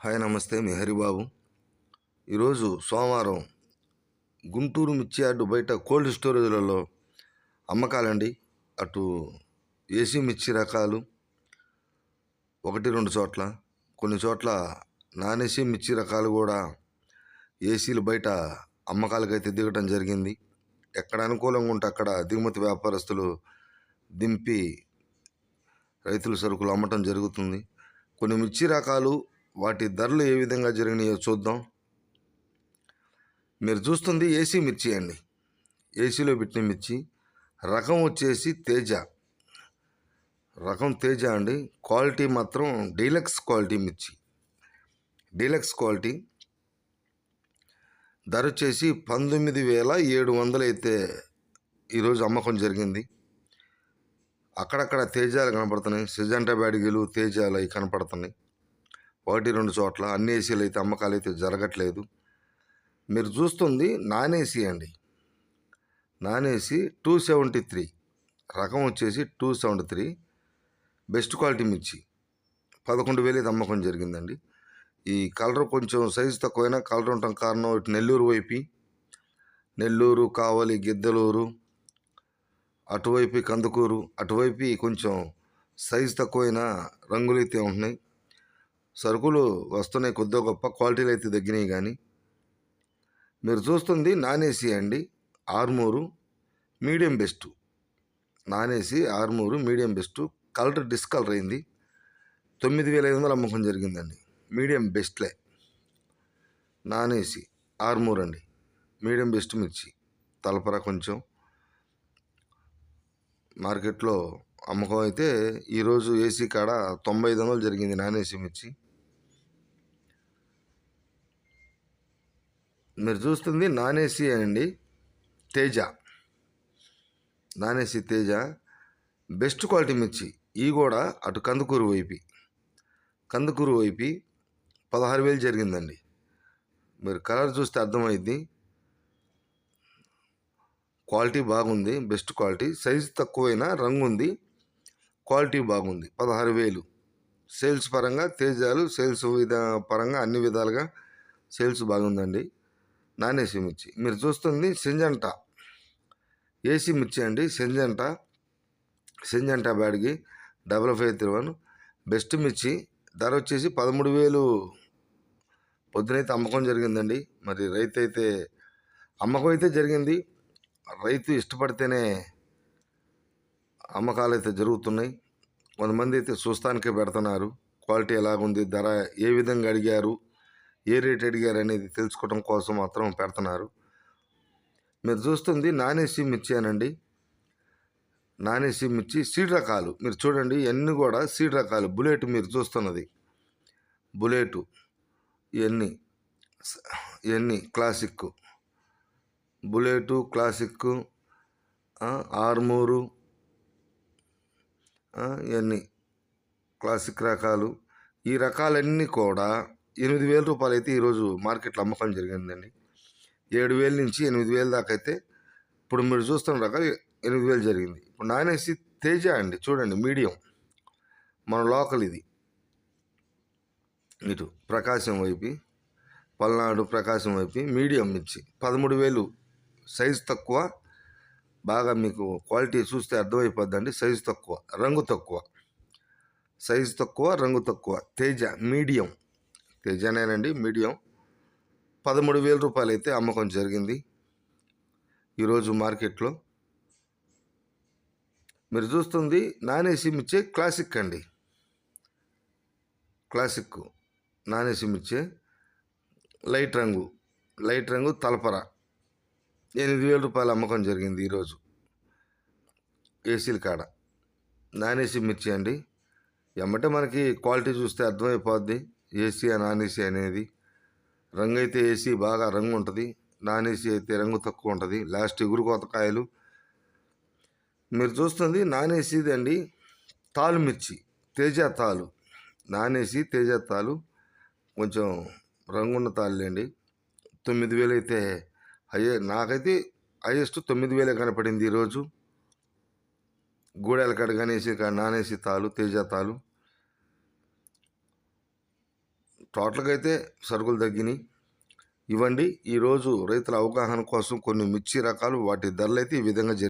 Hi నమస్తే మీ హరిబాబు. ఈరోజు సోమవారం గుంటూరు మిర్చి యార్డు బయట కోల్డ్ స్టోరేజ్లలో అమ్మకాలండి. అటు ఏసీ మిర్చి రకాలు ఒకటి రెండు చోట్ల కొన్ని చోట్ల నాన్ ఏసీ మిర్చి రకాలు కూడా ఏసీలు బయట అమ్మకాలకైతే దిగటం జరిగింది. ఎక్కడ అనుకూలంగా ఉంటే అక్కడ దిగుమతి వ్యాపారస్తులు దింపి రైతుల సరుకులు అమ్మటం జరుగుతుంది. కొన్ని మిర్చి రకాలు వాటి ధరలు ఏ విధంగా జరిగినాయో చూద్దాం. మీరు చూస్తుంది ఏసీ మిర్చి అండి. ఏసీలో పెట్టిన మిర్చి. రకం వచ్చేసి తేజ. రకం తేజ అండి. క్వాలిటీ మాత్రం డీలక్స్ క్వాలిటీ మిర్చి. Deluxe quality. ధర వచ్చేసి పంతొమ్మిది వేల ఏడు వందలు అయితే ఈరోజు అమ్మకం జరిగింది. అక్కడక్కడ తేజాలు కనపడుతున్నాయి. సిజంటా బ్యాడిగీలు తేజాలు అవి కనపడుతున్నాయి. ఒకటి రెండు చోట్ల అన్ని ఏసీలు అయితే అమ్మకాలు అయితే జరగట్లేదు. మీరు చూస్తుంది నాన్ ఏసీ అండి. Non AC two seventy three. రకం వచ్చేసి two seventy three. Best quality మిర్చి. పదకొండు వేలు అయితే అమ్మకం జరిగిందండి. ఈ కలర్ కొంచెం సైజు తక్కువైనా కలర్ ఉండటం కారణం ఇటు నెల్లూరు వైపు. నెల్లూరు కావలి గిద్దలూరు అటువైపు కందుకూరు అటువైపు కొంచెం సైజు తక్కువైన రంగులు అయితే ఉంటున్నాయి. సరుకులు వస్తున్నాయి కొద్దిగా గొప్ప క్వాలిటీలు అయితే తగ్గినాయి కానీ. మీరు చూస్తుంది నాన్ ఏసీ అండి Armoor medium best. Non AC Armoor medium best. Colour discolour అయింది. తొమ్మిది వేల ఐదు వందలు అమ్మకం జరిగిందండి. మీడియం బెస్ట్లే. నాన్ ఏసీ ఆర్మూర్ అండి. మీడియం బెస్ట్ మిర్చి. తలపర కొంచెం. మార్కెట్లో అమ్మకం అయితే ఈరోజు ఏసీ కాడ తొంభై ఐదు వందలు జరిగింది నాన్ ఏసీ మిర్చి. మీరు చూస్తుంది నాన్ ఏసీ అండి Teja. Non AC Teja. Best quality మిర్చి. ఈ కూడా అటు కందుకూరు వైపు. కందుకూరు వైపు పదహారు వేలు జరిగిందండి. మీరు కలర్ చూస్తే అర్థమైంది క్వాలిటీ బాగుంది బెస్ట్ క్వాలిటీ. సైజు తక్కువైనా రంగు ఉంది క్వాలిటీ బాగుంది పదహారు వేలు. సేల్స్ పరంగా తేజాలు సేల్స్ విధ పరంగా అన్ని విధాలుగా సేల్స్ బాగుందండి. నాన్ ఏసీ మిర్చి. మీరు చూస్తుంది సింజంటా. ఏసీ మిర్చి అండి? Syngenta. Syngenta బ్యాడ్కి double five three one. Best మిర్చి. ధర వచ్చేసి పదమూడు వేలు. పొద్దునైతే అమ్మకం జరిగిందండి. మరి రైతు అయితే అమ్మకం అయితే జరిగింది. రైతు ఇష్టపడితేనే అమ్మకాలు అయితే జరుగుతున్నాయి. కొంతమంది అయితే చూస్తానికే పెడుతున్నారు. క్వాలిటీ ఎలాగుంది? ధర ఏ విధంగా అడిగారు? ఏ రేట్ అడిగారు అనేది తెలుసుకోవడం కోసం మాత్రం పెడుతున్నారు. మీరు చూస్తుంది నాన్ ఏసీ మిర్చి అనండి నాన్ ఏసీ మిర్చి సీడ్ రకాలు. మీరు చూడండి ఇవన్నీ కూడా సీడ్ రకాలు. బుల్లెట్ మీరు చూస్తున్నది. బుల్లెటు ఇవన్నీ ఇవన్నీ క్లాసిక్. బుల్లెటు క్లాసిక్ ఆర్మూరు ఇవన్నీ క్లాసిక్ రకాలు. ఈ రకాలన్నీ కూడా ఎనిమిది వేల రూపాయలు అయితే ఈరోజు మార్కెట్లో అమ్మకం జరిగిందండి. ఏడు వేల నుంచి ఎనిమిది వేల దాకా అయితే ఇప్పుడు మీరు చూస్తున్న రకాలు ఎనిమిది వేలు జరిగింది. ఇప్పుడు నానేసి తేజ అండి చూడండి మీడియం. మన లోకల్ ఇది. ఇటు ప్రకాశం వైపు పల్నాడు ప్రకాశం వైపు మీడియం మిర్చి పదమూడు వేలు సైజు తక్కువ. బాగా మీకు క్వాలిటీ చూస్తే అర్థమైపోద్దండి సైజు తక్కువ రంగు తక్కువ. సైజు తక్కువ రంగు తక్కువ తేజ మీడియం. తేజనేనండి మీడియం పదమూడు వేల రూపాయలు అయితే అమ్మకం జరిగింది. ఈరోజు మార్కెట్లో మీరు చూస్తుంది నాన్ ఇచ్చే క్లాసిక్ అండి. క్లాసిక్ నాన్ ఏసీ లైట్ రంగు లైట్ రంగు తలపర ఎనిమిది వేల రూపాయలు అమ్మకం జరిగింది ఈరోజు. ఏసీల కాడ నాన్ ఏసీ మిర్చి అండి. ఎమ్మటే మనకి క్వాలిటీ చూస్తే అర్థమైపోద్ది. ఏసీ నాన్ ఏసీ అనేది. రంగు అయితే ఏసీ బాగా రంగు ఉంటుంది నాన్ ఏసీ అయితే రంగు తక్కువ ఉంటుంది లాస్ట్ ఎగురు కోతకాయలు. మీరు చూస్తుంది నాన్ ఏసీది అండి తాలు మిర్చి తేజ తాలు. నాన్ ఏసీ తేజ తాలు. కొంచెం రంగున్న తాళ్ళండి. తొమ్మిది వేలు అయితే అయ్యే నాకైతే హైయెస్ట్ తొమ్మిది వేలే కనపడింది ఈరోజు. గూడెల కాడ కానీ ఏసీ కాడ నాన్ ఏసీ తాలు తేజ తాలు. టోటల్గా అయితే సరుకులు తగ్గినాయి. ఇవ్వండి. ఈరోజు రైతుల అవగాహన కోసం కొన్ని మిర్చి రకాలు వాటి ధరలు అయితే ఈ విధంగా జరిగాయి